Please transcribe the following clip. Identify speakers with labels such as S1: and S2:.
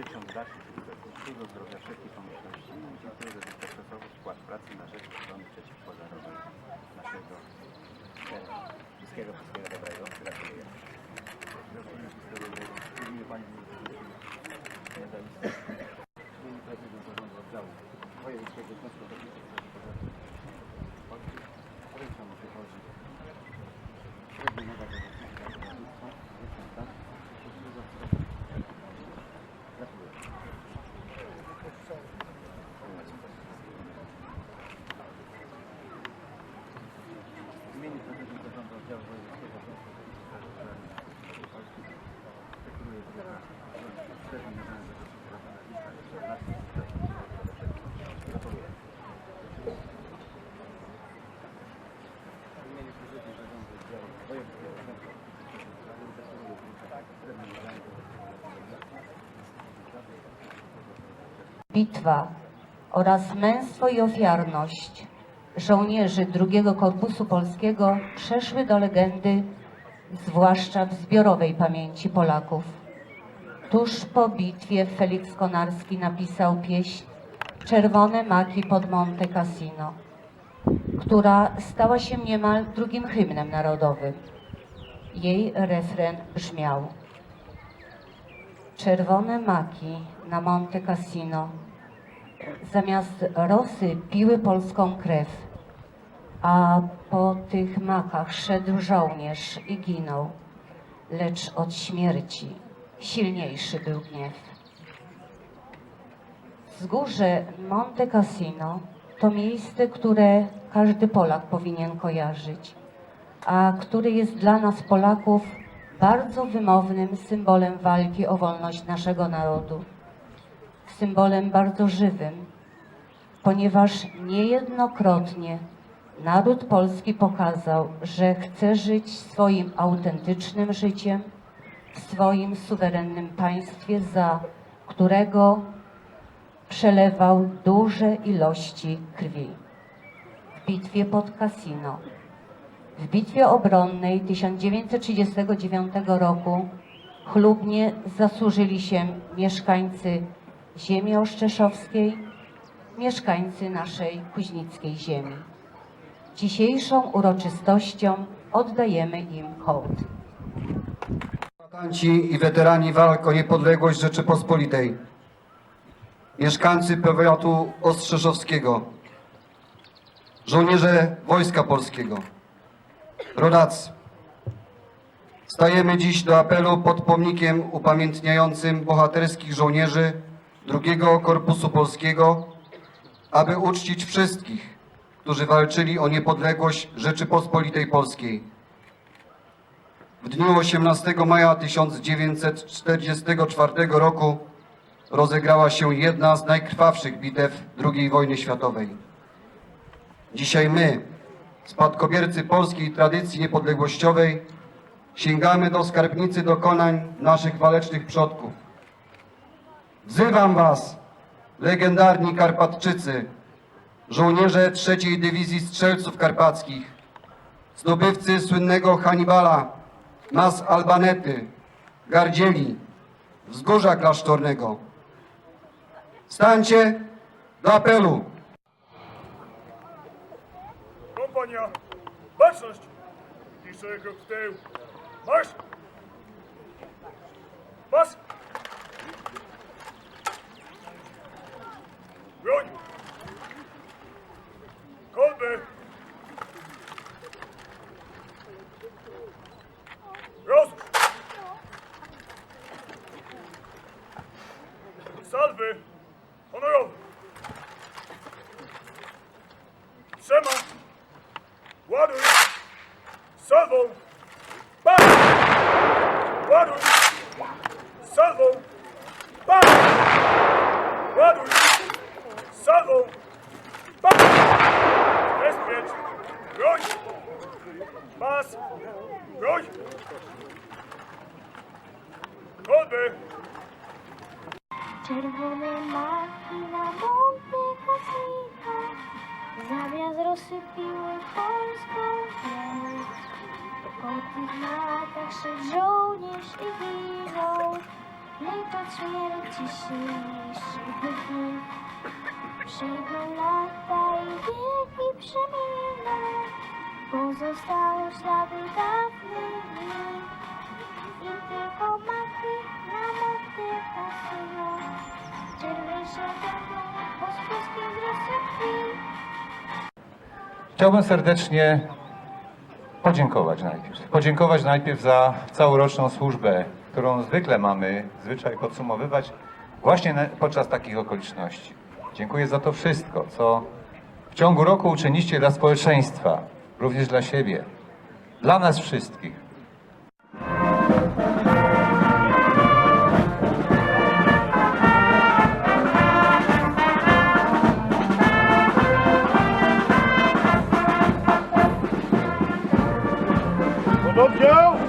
S1: życzę dalszych sukcesów, zdrowia, wszelkiej pomyślności. No i dziękuję za dotychczasowy wkład pracy na rzecz ochrony przeciwpożarowej naszego terenu. Wszystkiego, wszystkiego dobrego. Gratuluję. Wszystkiego dobrego. Dziękuję Pani. Wspólny prezydent zarządu oddziału wojewódzkiego Związku Technicznego Polski. Ręczą mu przychodzi. Średnio nowa zawodnicza górnictwa. Ręczą tak. Wszystkiego zdrowia. Gratuluję. W imieniu prezydenta Zarządu Oddziału Wojewódzkiego Związku Technicznego Polski deklaruję Stefan Nowego do sprawy nazwiska 14 Gratuluję. W imieniu prezydenta Zarządu Oddziału Wojewódzkiego Związku Technicznego deklaruję Stefan Nowego
S2: bitwa oraz męstwo i ofiarność żołnierzy II Korpusu Polskiego przeszły do legendy, zwłaszcza w zbiorowej pamięci Polaków. Tuż po bitwie Felix Konarski napisał pieśń Czerwone maki pod Monte Cassino, która stała się niemal drugim hymnem narodowym. Jej refren brzmiał Czerwone maki na Monte Cassino zamiast rosy piły polską krew, a po tych makach szedł żołnierz i ginął, lecz od śmierci silniejszy był gniew. Wzgórze Monte Cassino to miejsce, które każdy Polak powinien kojarzyć, a które jest dla nas Polaków bardzo wymownym symbolem walki o wolność naszego narodu symbolem bardzo żywym, ponieważ niejednokrotnie naród polski pokazał, że chce żyć swoim autentycznym życiem w swoim suwerennym państwie, za którego przelewał duże ilości krwi. W bitwie pod Cassino, w bitwie obronnej 1939 roku chlubnie zasłużyli się mieszkańcy ziemi oszczeszowskiej, mieszkańcy naszej kuźnickiej ziemi. Dzisiejszą uroczystością oddajemy im hołd.
S3: Kombatanci i weterani walk o niepodległość Rzeczypospolitej, mieszkańcy powiatu Ostrzeszowskiego, żołnierze Wojska Polskiego, rodacy. Stajemy dziś do apelu pod pomnikiem upamiętniającym bohaterskich żołnierzy II Korpusu Polskiego, aby uczcić wszystkich, którzy walczyli o niepodległość Rzeczypospolitej Polskiej. W dniu 18 maja 1944 roku rozegrała się jedna z najkrwawszych bitew II wojny światowej. Dzisiaj my, spadkobiercy polskiej tradycji niepodległościowej, sięgamy do skarbnicy dokonań naszych walecznych przodków. Wzywam Was, legendarni Karpatczycy, żołnierze trzeciej Dywizji Strzelców Karpackich, zdobywcy słynnego Hannibala, nas Albanety, Gardzieli, Wzgórza Klasztornego. Stańcie do apelu.
S4: Kompania! Baczność! Krok w tył. Marsz! Pas! Chama! Guarulhos! Salvou! Para! Guarulhos! Salvou! Para! Guarulhos! Salvou! Para!
S5: Respeite! Hoje! Paz! Hoje! rode Zamiast rozsypiły polską krew Po tych latach szedł żołnierz i ginął. Lecz od śmierci silniejszy dni. Przejdą lata i wieki przeminą, pozostały ślady dawnych
S6: Chciałbym serdecznie podziękować najpierw. Podziękować najpierw za całoroczną służbę, którą zwykle mamy zwyczaj podsumowywać właśnie podczas takich okoliczności. Dziękuję za to wszystko, co w ciągu roku uczyniście dla społeczeństwa, również dla siebie, dla nas wszystkich. Vamos, João!